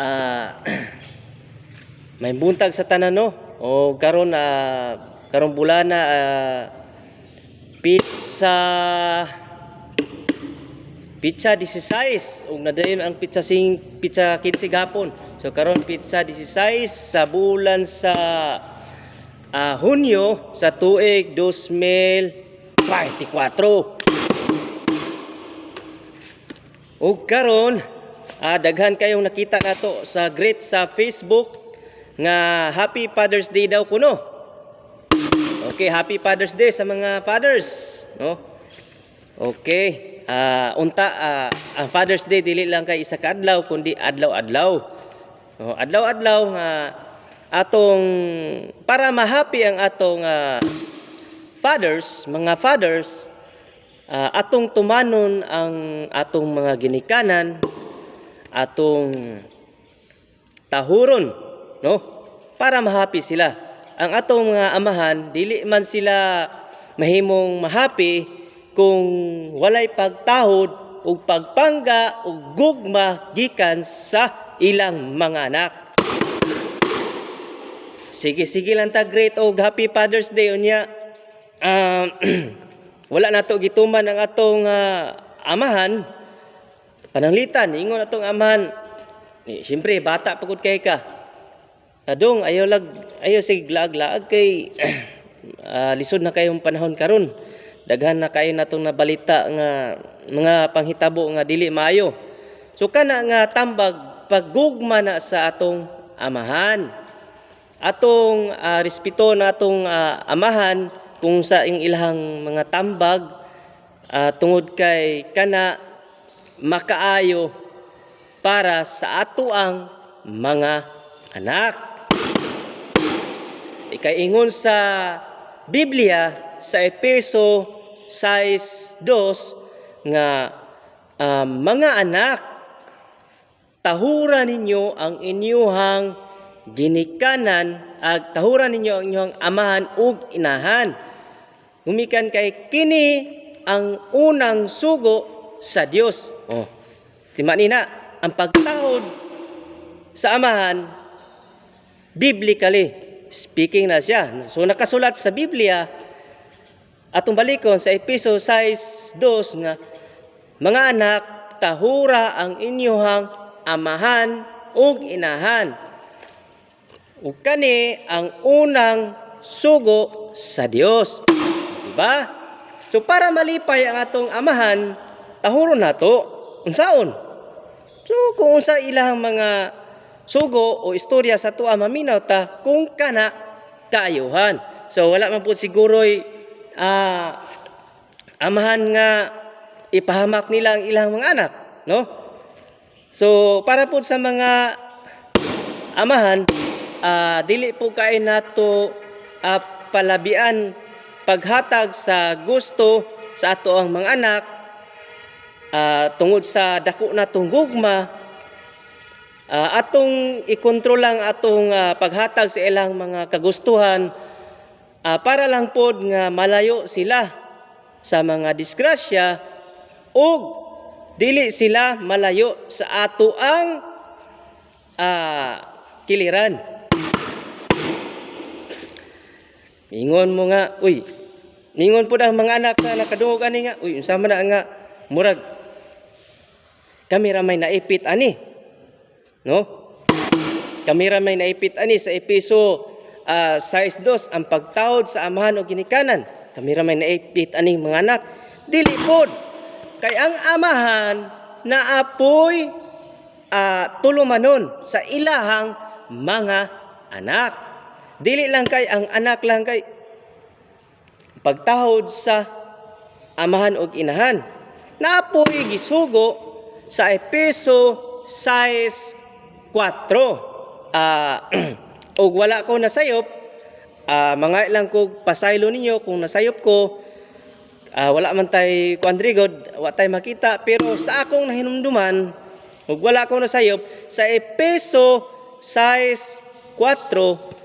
ah, may buntag sa tanan no. O karon ah, karon bulana ah, pizza pizza 16 ug nadayon ang pizza sing pizza 15 gapon. So karon pizza 16 sa bulan sa ah, Hunyo sa tuig 2024. Ug karon ah, daghan kayong nakita nato sa great sa Facebook nga Happy Father's Day daw kuno. Okay, Happy Father's Day sa mga fathers, no? Okay. Ah, unta ah, ang Father's Day dili lang kay isa ka adlaw kundi adlaw-adlaw. No, adlaw-adlaw nga atong para ma-happy ang atong ah, fathers, mga fathers, ah, atong tumanon ang atong mga ginikanan, atong tahuron, no? Para mahappy sila. Ang atong mga amahan, dili man sila mahimong mahappy kung walay pagtahod ug pagpangga ug gugma gikan sa ilang mga anak. Sige sige lang ta great og happy Father's Day unya. Um, wala na to gituman ang atong ah, amahan. Pananglitan ingon atong amahan. Ni siyempre bata pagod kay ka. Adong ayaw lag ayaw sig laag-laag kay ah, lisod na kayong panahon karon. Daghan na kayo natong nabalita nga mga panghitabo nga dili maayo. So kana nga tambag paggugma na sa atong amahan. Atong ah, respeto na atong ah, amahan kung sa ing ilahang mga tambag ah, tungod kay kana makaayo para sa ato ang mga anak. Ikaingon sa Biblia sa Epeso 6:2 nga ah, mga anak tahuran ninyo ang inyuhang ginikanan ag tahuran ninyo ang inyong amahan ug inahan. Gumikan kay kini ang unang sugo sa Dios. Oh. Tima nina ang pagtahod sa amahan biblically speaking na siya. So nakasulat sa Biblia atong balikon sa Episo 6:2 nga mga anak tahura ang inyuhang amahan ug inahan. Ug kani ang unang sugo sa Dios. Diba? So para malipay ang atong amahan, tahuron nato unsaon? So kung unsa ilang mga sugo o istorya sa tuwa maminaw ta kung kana kaayuhan. So wala man po siguro'y ah, amahan nga ipahamak nila ang ilang mga anak, no? So para po sa mga amahan, ah, dili po kay nato ah, palabian paghatag sa gusto sa ato ang mga anak ah, tungod sa dako na tunggugma Ah, atong ikontrol lang atong ah, paghatag sa ilang mga kagustuhan ah, para lang pod nga malayo sila sa mga disgrasya ug dili sila malayo sa ato ang ah, kiliran. Ingon mo nga, uy, ningon po ang mga anak na nakadungog ani nga, uy, unsa man na nga, murag, kami ra may naipit ani. No? Kami ra may naipit ani sa episo uh, 6.2 ang pagtawad sa amahan o ginikanan. Kami ra may naipit aning mga anak. Dili pod. Kay ang amahan na apoy uh, tulumanon sa ilahang mga anak. Dili lang kay ang anak lang kay pagtahod sa amahan o inahan. Naapoy gisugo sa Epeso 6:4. Ah, og wala ko nasayop, ah, mga ilang ko pasaylo ninyo kung nasayop ko. Ah, wala man tay kuandrigod, wa tay makita pero sa akong nahinumduman, ug wala ko nasayop sa Epeso 6:4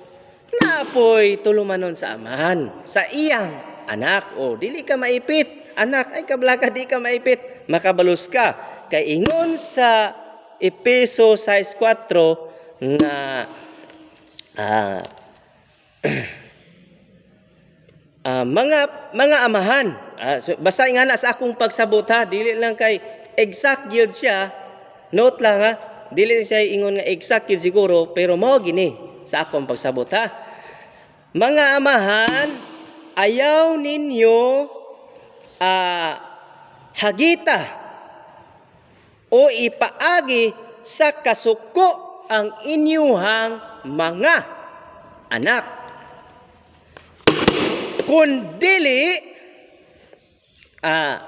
naapoy tulumanon sa amahan, sa iyang anak. O, dili ka maipit. Anak, ay kablaga, di ka maipit. Makabalus ka. Kay ingon sa Epeso 6:4 nga ah, ah, mga mga amahan. Ah, so, basta nga na sa akong pagsabot ha dili lang kay exact gyud siya. Note lang ha dili siya ingon nga exact gyud siguro pero mao gini sa akong pagsabot ha. Mga amahan ayaw ninyo ah, hagita o ipaagi sa kasuko ang inyuhang mga anak. Kundili ah,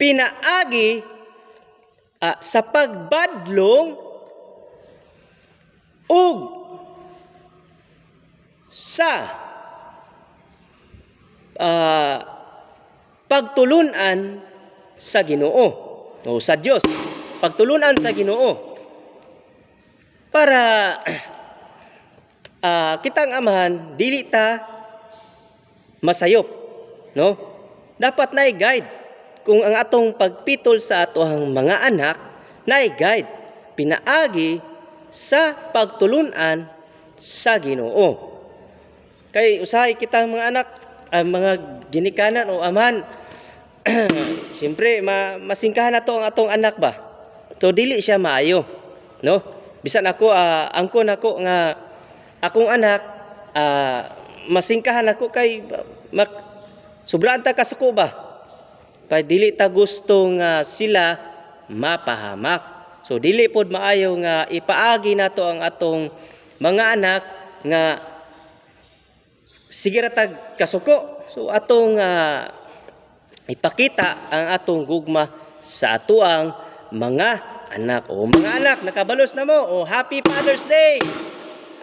pinaagi ah, sa pagbadlong ug sa ah, pagtulunan sa Ginoo o sa Dios pagtulunan sa Ginoo para ah, kitang amahan dili ta masayop no? Dapat na guide. Kung ang atong pagpitol sa atohang mga anak na guide pinaagi sa pagtulunan sa Ginoo. Kay usahay kitang mga anak ang mga ginikanan o amahan Siyempre, ma masingkahan na to ang atong anak ba. So dili siya maayo, no? Bisan ako ah, angkon ako nga akong anak ah, masingkahan ako kay mak sobrang ta kasuko ba. Kay dili ta gusto nga sila mapahamak. So dili pod maayo nga ipaagi nato ang atong mga anak nga sige ra tag kasuko. So atong ah, ipakita ang atong gugma sa atuang mga anak o mga anak. Nakabalos na mo. O happy father's day!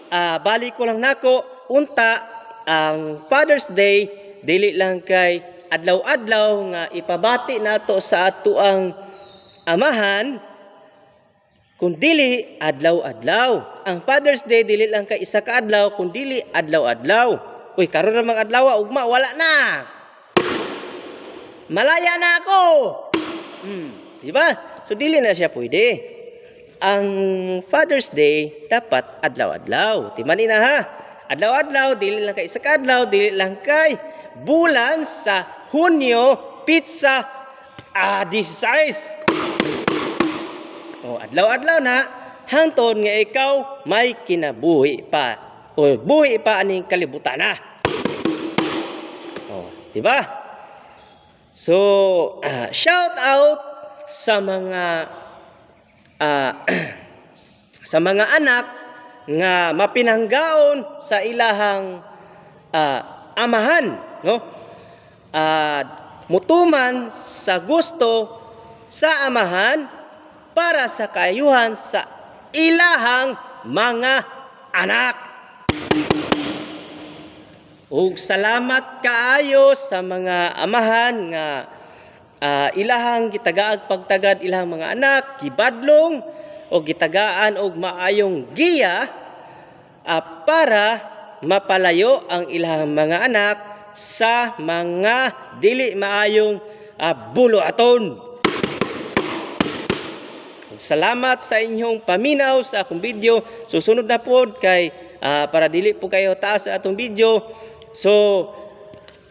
Ah balik ko lang nako. Unta ang father's day dili lang kay adlaw-adlaw nga ipabati nato sa atuang amahan kundili adlaw-adlaw. Ang father's day dili lang kay isa ka adlaw kundili adlaw-adlaw. Uy karon ra mga adlaw ugma wala na malaya na ako. Hmm, di ba? So dili na siya pwede. Ang Father's Day dapat adlaw-adlaw. Timani na ha. Adlaw-adlaw, dili lang kay isa ka adlaw, dili lang kay bulan sa Hunyo, pizza ah 16. Oh, adlaw-adlaw na hangtod nga ikaw may kinabuhi pa. O buhi pa aning kalibutan na. Oh, di ba? So, ah, shout out sa mga ah, sa mga anak nga mapinanggaon sa ilahang ah, amahan, no? Ah, mutuman sa gusto sa amahan para sa kaayuhan sa ilahang mga anak. Ug salamat kaayo sa mga amahan nga ah, ilahang gitagaag pagtagad ilahang mga anak, gibadlong o gitagaan og maayong giya ah, para mapalayo ang ilahang mga anak sa mga dili maayong ah, buloaton. Ug Salamat sa inyong paminaw sa akong video. Susunod na pod kay ah, para dili po kayo taas sa atong video. So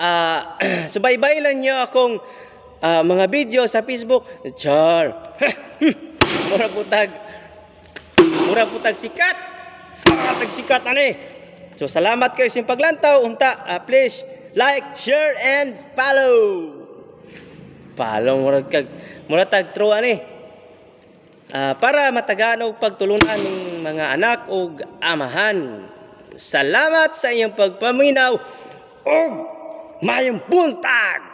ah subaybay lang niyo akong ah, mga video sa Facebook. Char. mura putag. Mura putag sikat. Ah, tag sikat ani. So salamat kayo sa paglantaw. Unta, ah, please like, share and follow. Follow murag kag murag tag true ani. Ah, para matagaan og pagtulunan ng mga anak ug amahan. Salamat sa iyong pagpaminaw ug mayong buntag.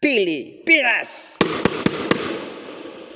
Pilipinas!